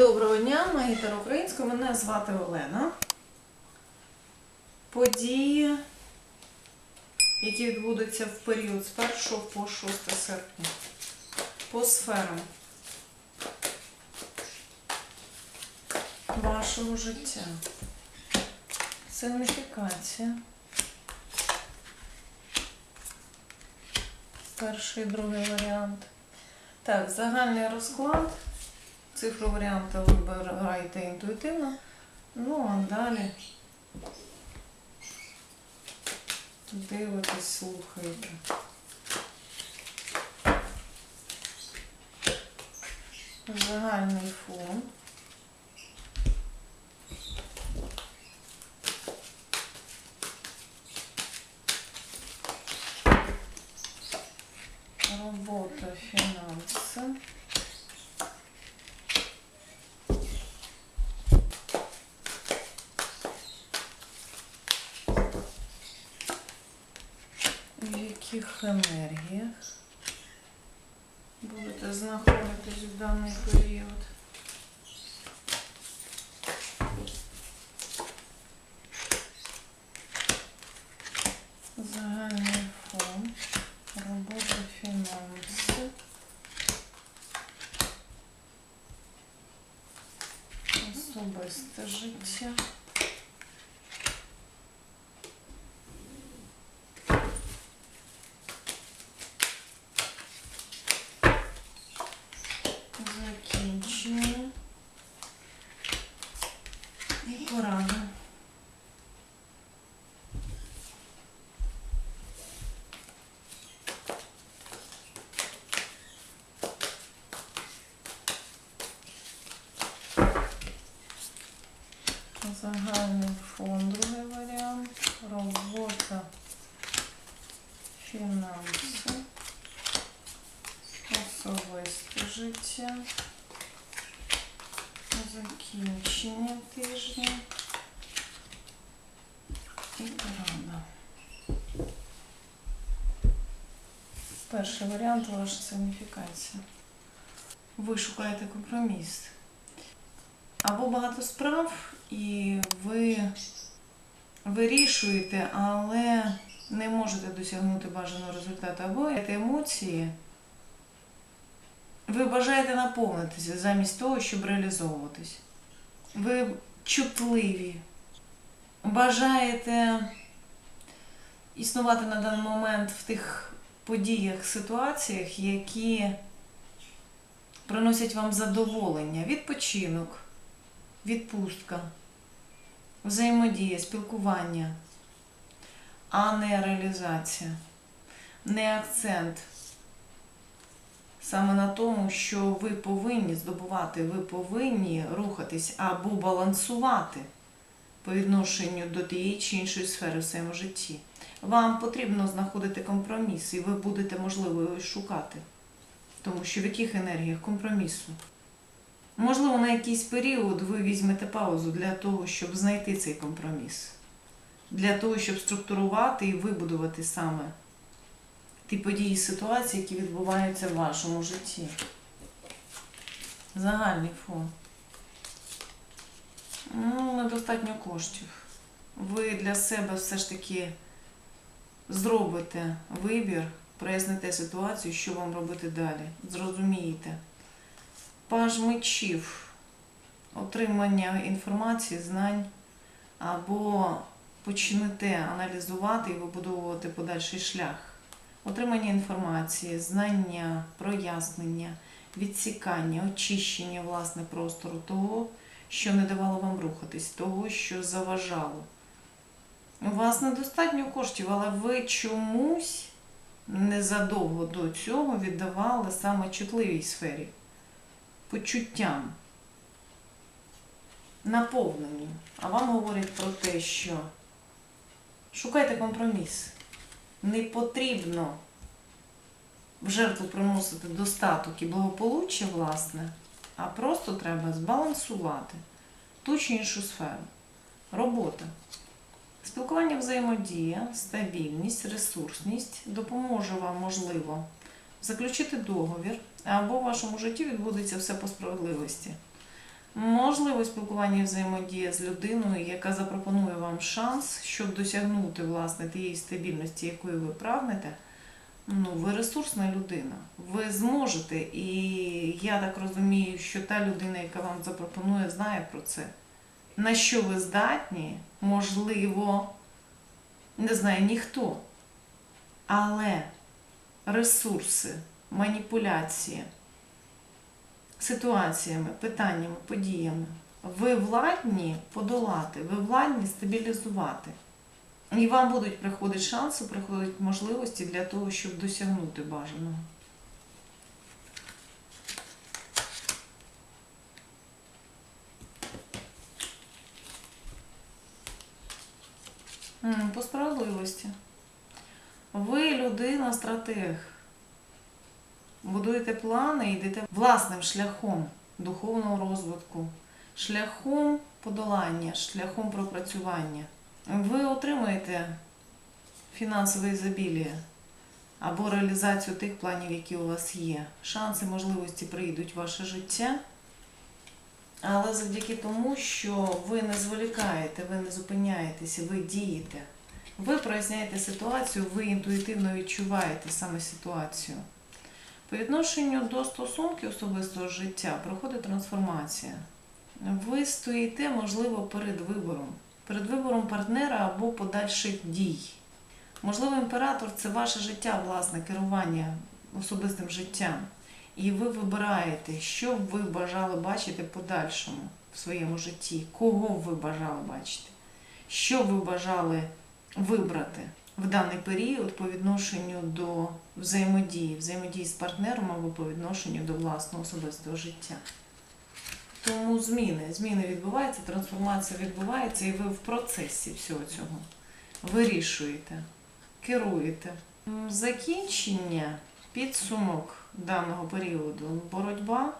Доброго дня, магітер українською. Мене звати Олена. Події, які відбудуться в період з 1 по 6 серпня. По сферам вашого життя. Сигніфікація. Перший і другий варіант. Так, загальний розклад. Цифру варіанта вибираєте інтуїтивно. Ну, а далі дивитесь, слухаєте. Загальний фон. Робота, фінанси. В яких енергіях будете знаходитись в даний період? Загальний фон, робота, фінанси, особисте життя. Закінчення. І порада. Загальний фон, другий варіант. Робота, фінанси, особисте життя. Закінчення тижня і порада. Перший варіант ваша сигніфікація. Ви шукаєте компроміс. Або багато справ, і ви вирішуєте, але не можете досягнути бажаного результату. Або емоції. Ви бажаєте наповнитися замість того, щоб реалізовуватись. Ви чутливі. Бажаєте існувати на даний момент в тих подіях, ситуаціях, які приносять вам задоволення, відпочинок, відпустка, взаємодія, спілкування, а не реалізація, не акцент саме на тому, що ви повинні здобувати, ви повинні рухатись або балансувати по відношенню до тієї чи іншої сфери в своєму житті. Вам потрібно знаходити компроміс, і ви будете, можливо, його шукати. Тому що в яких енергіях компромісу? Можливо, на якийсь період ви візьмете паузу для того, щоб знайти цей компроміс, для того, щоб структурувати і вибудувати саме ті події ситуації, які відбуваються в вашому житті. Загальний фон. Ну, недостатньо коштів. Ви для себе все ж таки зробите вибір, проясните ситуацію, що вам робити далі. Зрозумієте. Паж мечів, отримання інформації, знань або почнете аналізувати і вибудовувати подальший шлях. Отримання інформації, знання, прояснення, відсікання, очищення власне простору того, що не давало вам рухатись, того, що заважало. У вас недостатньо коштів, але ви чомусь незадовго до цього віддавали саме чутливій сфері, почуттям, наповненню. А вам говорять про те, що шукайте компроміс. Не потрібно в жертву приносити достаток і благополуччя, власне, а просто треба збалансувати ту чи іншу сферу. Робота. Спілкування взаємодія, стабільність, ресурсність допоможе вам, можливо, заключити договір, або в вашому житті відбудеться все по справедливості. Можливо, спілкування і взаємодія з людиною, яка запропонує вам шанс, щоб досягнути власне тієї стабільності, якої ви прагнете. Ну, ви ресурсна людина. Ви зможете, і я так розумію, що та людина, яка вам запропонує, знає про це. На що ви здатні, можливо, не знає ніхто. Але ресурси, маніпуляції ситуаціями, питаннями, подіями ви владні подолати, ви владні стабілізувати. І вам будуть приходити шанси, приходять можливості для того, щоб досягнути бажаного. По справедливості. Ви людина, стратег. Будуєте плани і йдете власним шляхом духовного розвитку, шляхом подолання, шляхом пропрацювання. Ви отримаєте фінансове ізобілія або реалізацію тих планів, які у вас є. Шанси, можливості прийдуть в ваше життя. Але завдяки тому, що ви не зволікаєте, ви не зупиняєтеся, ви дієте. Ви проясняєте ситуацію, ви інтуїтивно відчуваєте саме ситуацію. По відношенню до стосунків особистого життя проходить трансформація. Ви стоїте, можливо, перед вибором, перед вибором партнера або подальших дій. Можливо, імператор це ваше життя, власне, керування особистим життям. І ви вибираєте, що ви бажали бачити подальшому в своєму житті, кого ви бажали бачити, що ви бажали вибрати в даний період по відношенню до взаємодії, взаємодії з партнером або по відношенню до власного особистого життя. Тому зміни, зміни відбуваються, трансформація відбувається, і ви в процесі всього цього вирішуєте, керуєте. Закінчення, підсумок даного періоду, боротьба.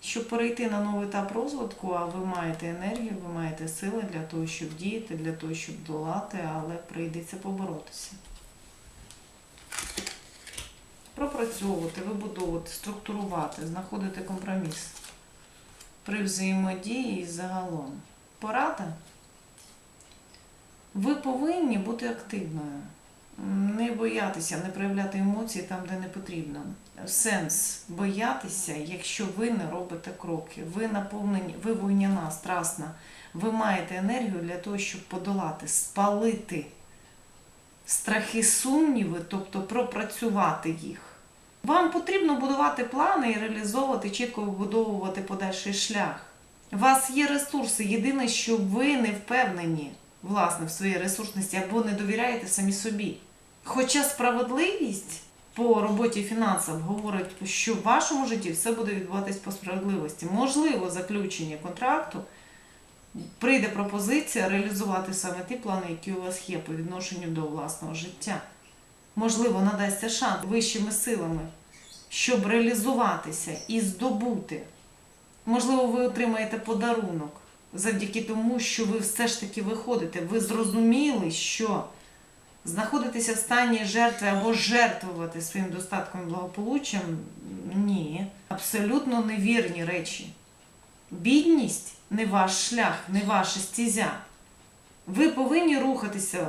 Щоб перейти на новий етап розвитку, а ви маєте енергію, ви маєте сили для того, щоб діяти, для того, щоб долати, але прийдеться поборотися. Пропрацьовувати, вибудовувати, структурувати, знаходити компроміс при взаємодії і загалом. Порада. Ви повинні бути активною. Не боятися, не проявляти емоції там, де не потрібно. Сенс боятися, якщо ви не робите кроки. Ви наповнені, ви вогняна, страсна. Ви маєте енергію для того, щоб подолати, спалити страхи, сумніви, тобто пропрацювати їх. Вам потрібно будувати плани і реалізовувати, чітко вибудовувати подальший шлях. У вас є ресурси. Єдине, що ви не впевнені власне в своїй ресурсності або не довіряєте самі собі. Хоча справедливість по роботі фінансів говорить, що в вашому житті все буде відбуватись по справедливості. Можливо, заключення контракту прийде пропозиція реалізувати саме ті плани, які у вас є по відношенню до власного життя. Можливо, надасться шанс вищими силами, щоб реалізуватися і здобути. Можливо, ви отримаєте подарунок завдяки тому, що ви все ж таки виходите. Ви зрозуміли, що знаходитися в стані жертви або жертвувати своїм достатком і благополуччям ні. Абсолютно невірні речі. Бідність не ваш шлях, не ваша стізя. Ви повинні рухатися,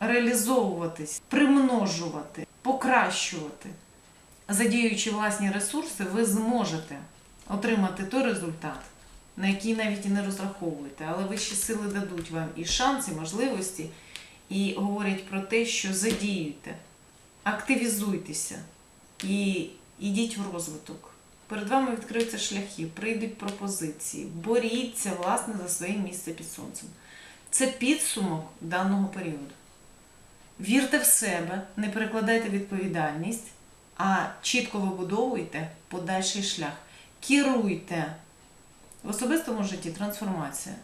реалізовуватись, примножувати, покращувати. Задіюючи власні ресурси, ви зможете отримати той результат, на який навіть і не розраховуєте. Але вищі сили дадуть вам і шанс, і можливості, і говорять про те, що задіюйте, активізуйтеся і йдіть в розвиток. Перед вами відкриються шляхи, прийдуть пропозиції, боріться, власне, за своє місце під сонцем. Це підсумок даного періоду. Вірте в себе, не перекладайте відповідальність, а чітко вибудовуйте подальший шлях. Керуйте в особистому житті трансформація.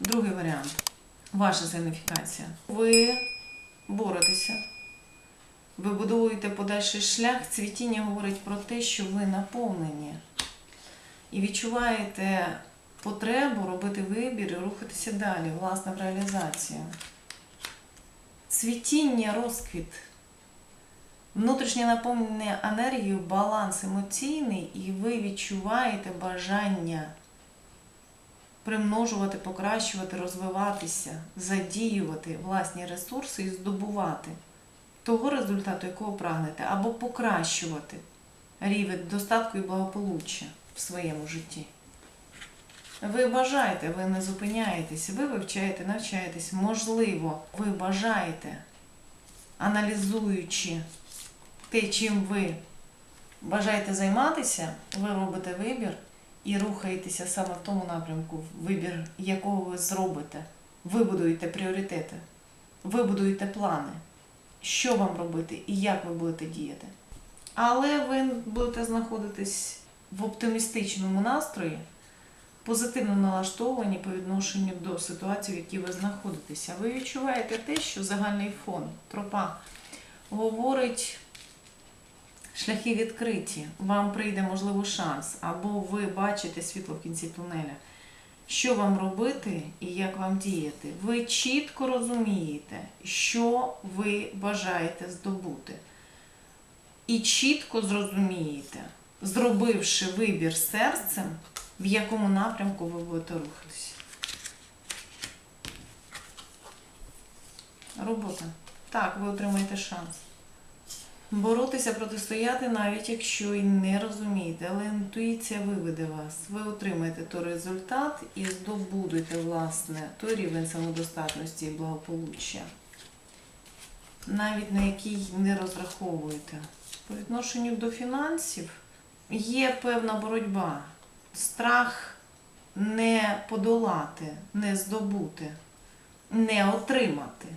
Другий варіант. Ваша сигніфікація. Ви боретеся. Ви будуєте подальший шлях. Цвітіння говорить про те, що ви наповнені. І відчуваєте потребу робити вибір і рухатися далі, власне, в реалізацію. Цвітіння, розквіт. Внутрішнє наповнення енергією, баланс емоційний, і ви відчуваєте бажання примножувати, покращувати, розвиватися, задіювати власні ресурси і здобувати того результату, якого прагнете, або покращувати рівень достатку і благополуччя в своєму житті. Ви бажаєте, ви не зупиняєтесь, ви вивчаєте, навчаєтесь. Можливо, ви бажаєте, аналізуючи те, чим ви бажаєте займатися, ви робите вибір і рухаєтеся саме в тому напрямку, вибір якого ви зробите. Ви будуєте пріоритети, ви будуєте плани, що вам робити і як ви будете діяти. Але ви будете знаходитись в оптимістичному настрої, позитивно налаштовані по відношенню до ситуації, в якій ви знаходитеся. Ви відчуваєте те, що загальний фон, тропа говорить шляхи відкриті, вам прийде можливо шанс, або ви бачите світло в кінці тунеля. Що вам робити і як вам діяти? Ви чітко розумієте, що ви бажаєте здобути. І чітко зрозумієте, зробивши вибір серцем, в якому напрямку ви будете рухатися. Робота. Так, ви отримаєте шанс. Боротися, протистояти, навіть якщо і не розумієте, але інтуїція виведе вас. Ви отримаєте той результат і здобудете, власне, той рівень самодостатності і благополуччя, навіть на який не розраховуєте. По відношенню до фінансів є певна боротьба. Страх не подолати, не здобути, не отримати.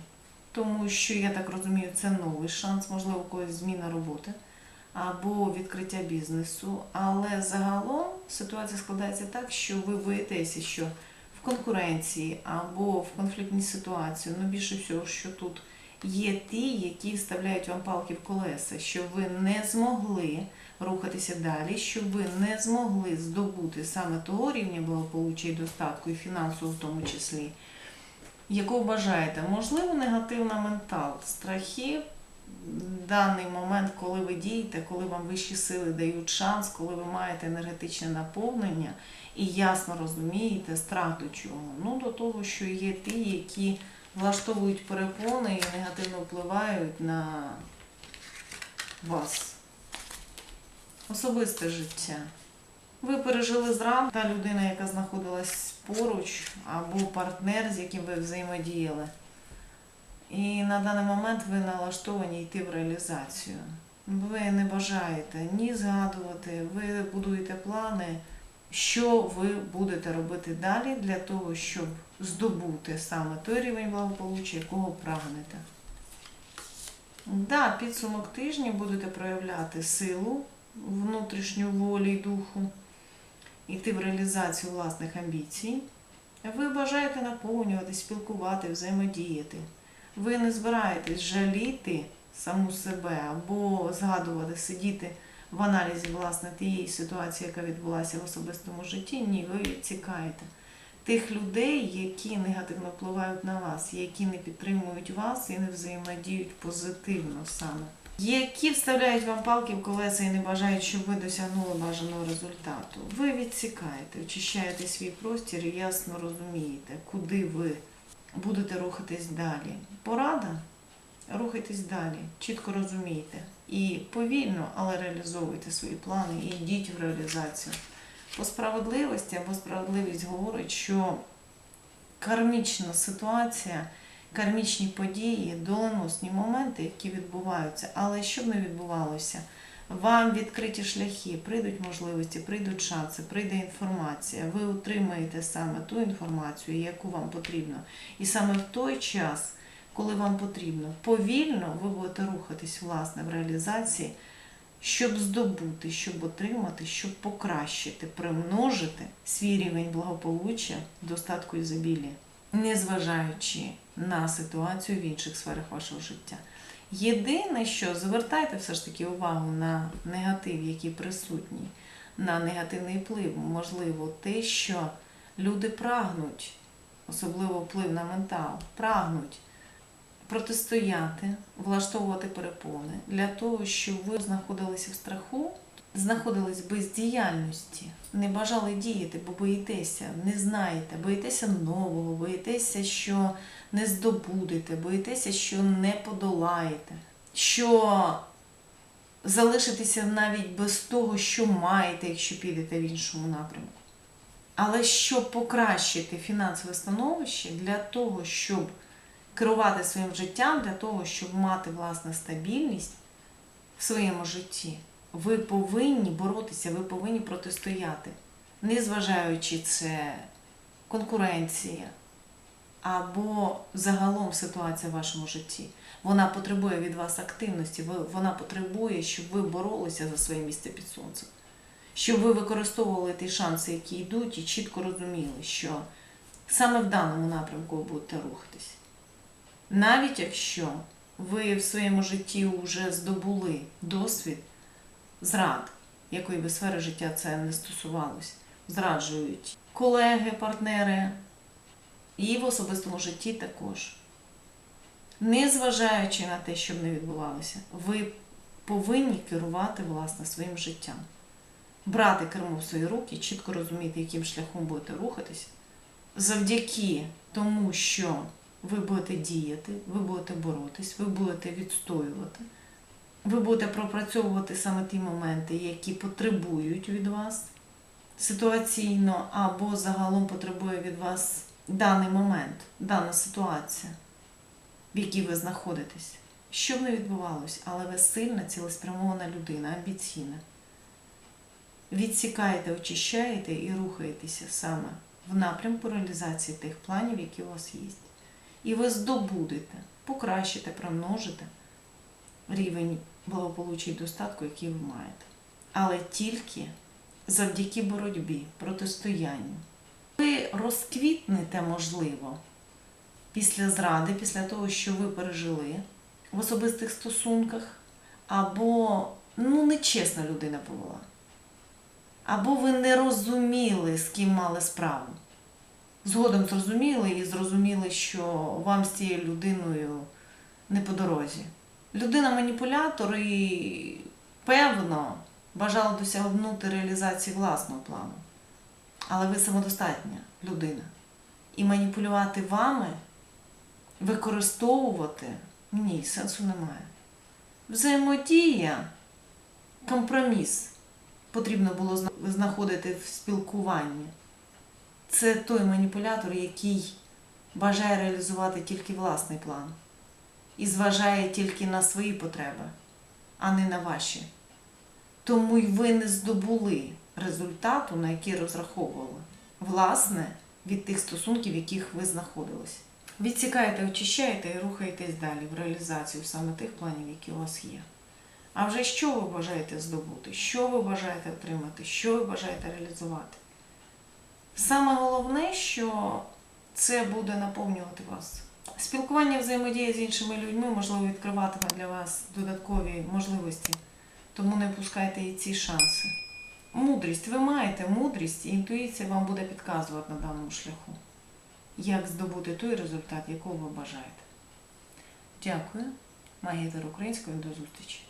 Тому що, я так розумію, це новий шанс, можливо, когось зміна роботи або відкриття бізнесу. Але загалом ситуація складається так, що ви боїтеся, що в конкуренції або в конфліктній ситуації, ну більше всього, що тут є ті, які вставляють вам палки в колеса, що ви не змогли рухатися далі, що ви не змогли здобути саме того рівня благополуччя і достатку, і фінансового в тому числі, якого бажаєте. Можливо, негативна ментал, страхи. в Даний момент, коли ви дієте, коли вам вищі сили дають шанс, коли ви маєте енергетичне наповнення і ясно розумієте страх до чого. Ну до того, що є ті, які влаштовують перепони і негативно впливають на вас. Особисте життя. Ви пережили зраду, та людина, яка знаходилась поруч, або партнер, з яким ви взаємодіяли. І на даний момент ви налаштовані йти в реалізацію. Ви не бажаєте ні згадувати, ви будуєте плани, що ви будете робити далі для того, щоб здобути саме той рівень благополуччя, якого прагнете. Да, підсумок тижня будете проявляти силу, внутрішню волі й духу, йти в реалізацію власних амбіцій. Ви бажаєте наповнювати, спілкувати, взаємодіяти. Ви не збираєтесь жаліти саму себе або згадувати, сидіти в аналізі власне тієї ситуації, яка відбулася в особистому житті. Ні, ви відсікаєте тих людей, які негативно впливають на вас, які не підтримують вас і не взаємодіють позитивно саме. Які вставляють вам палки в колеса і не бажають, щоб ви досягнули бажаного результату. Ви відсікаєте, очищаєте свій простір і ясно розумієте, куди ви будете рухатись далі. Порада рухайтесь далі, чітко розумійте. І повільно, але реалізовуйте свої плани і йдіть в реалізацію. По справедливості або справедливість говорить, що кармічна ситуація, кармічні події, доленосні моменти, які відбуваються, але що б не відбувалося, вам відкриті шляхи, прийдуть можливості, прийдуть шанси, прийде інформація. Ви отримаєте саме ту інформацію, яку вам потрібно. І саме в той час, коли вам потрібно, повільно ви будете рухатись власне в реалізації щоб здобути, щоб отримати, щоб покращити, примножити свій рівень благополуччя, достатку і забілля, незважаючи на ситуацію в інших сферах вашого життя. Єдине, що звертайте все ж таки увагу на негатив, який присутній, на негативний вплив, можливо, те, що люди прагнуть, особливо вплив на ментал, прагнуть протистояти, влаштовувати перепони для того, щоб ви знаходилися в страху, знаходились без діяльності, не бажали діяти, бо боїтеся, не знаєте, боїтеся нового, боїтеся, що не здобудете, боїтеся, що не подолаєте, що залишитеся навіть без того, що маєте, якщо підете в іншому напрямку. Але щоб покращити фінансове становище для того, щоб керувати своїм життям, для того, щоб мати власне стабільність в своєму житті, ви повинні боротися, ви повинні протистояти, незважаючи це конкуренція або загалом ситуація в вашому житті. Вона потребує від вас активності, вона потребує, щоб ви боролися за своє місце під сонцем щоб ви використовували ті шанси, які йдуть, і чітко розуміли, що саме в даному напрямку ви будете рухатись. Навіть якщо ви в своєму житті вже здобули досвід зрад, якої би сфери життя це не стосувалось, зраджують колеги, партнери, і в особистому житті також. Незважаючи на те, що не відбувалося, ви повинні керувати власне своїм життям. Брати кермо в свої руки, чітко розуміти, яким шляхом будете рухатись, завдяки тому, що ви будете діяти, ви будете боротись, ви будете відстоювати, ви будете пропрацьовувати саме ті моменти, які потребують від вас ситуаційно або загалом потребує від вас даний момент, дана ситуація, в якій ви знаходитесь. Що б не відбувалось, але ви сильна, цілеспрямована людина, амбіційна відсікаєте, очищаєте і рухаєтеся саме в напрямку реалізації тих планів, які у вас є. І ви здобудете, покращите, примножите рівень благополуччя і достатку, який ви маєте. Але тільки завдяки боротьбі, протистоянню. Ви розквітнете, можливо, після зради, після того, що ви пережили в особистих стосунках, або ну, нечесна людина повела або ви не розуміли, з ким мали справу. Згодом зрозуміли і зрозуміли, що вам з цією людиною не по дорозі. Людина маніпулятор і, певно, бажала досягнути реалізації власного плану. Але ви самодостатня людина. І маніпулювати вами, використовувати ні, сенсу немає. Взаємодія, компроміс потрібно було знаходити в спілкуванні. Це той маніпулятор, який бажає реалізувати тільки власний план і зважає тільки на свої потреби, а не на ваші. Тому й ви не здобули результату, на який розраховували, власне, від тих стосунків, в яких ви знаходились. Відсікаєте, очищаєте і рухаєтесь далі в реалізацію саме тих планів, які у вас є. А вже що ви бажаєте здобути, що ви бажаєте отримати, що ви бажаєте реалізувати. Саме головне, що це буде наповнювати вас. Спілкування взаємодія з іншими людьми, можливо, відкриватиме для вас додаткові можливості, тому не пускайте і ці шанси. Мудрість, ви маєте мудрість, і інтуїція вам буде підказувати на даному шляху, як здобути той результат, якого ви бажаєте. Дякую. Магія української до зустрічі.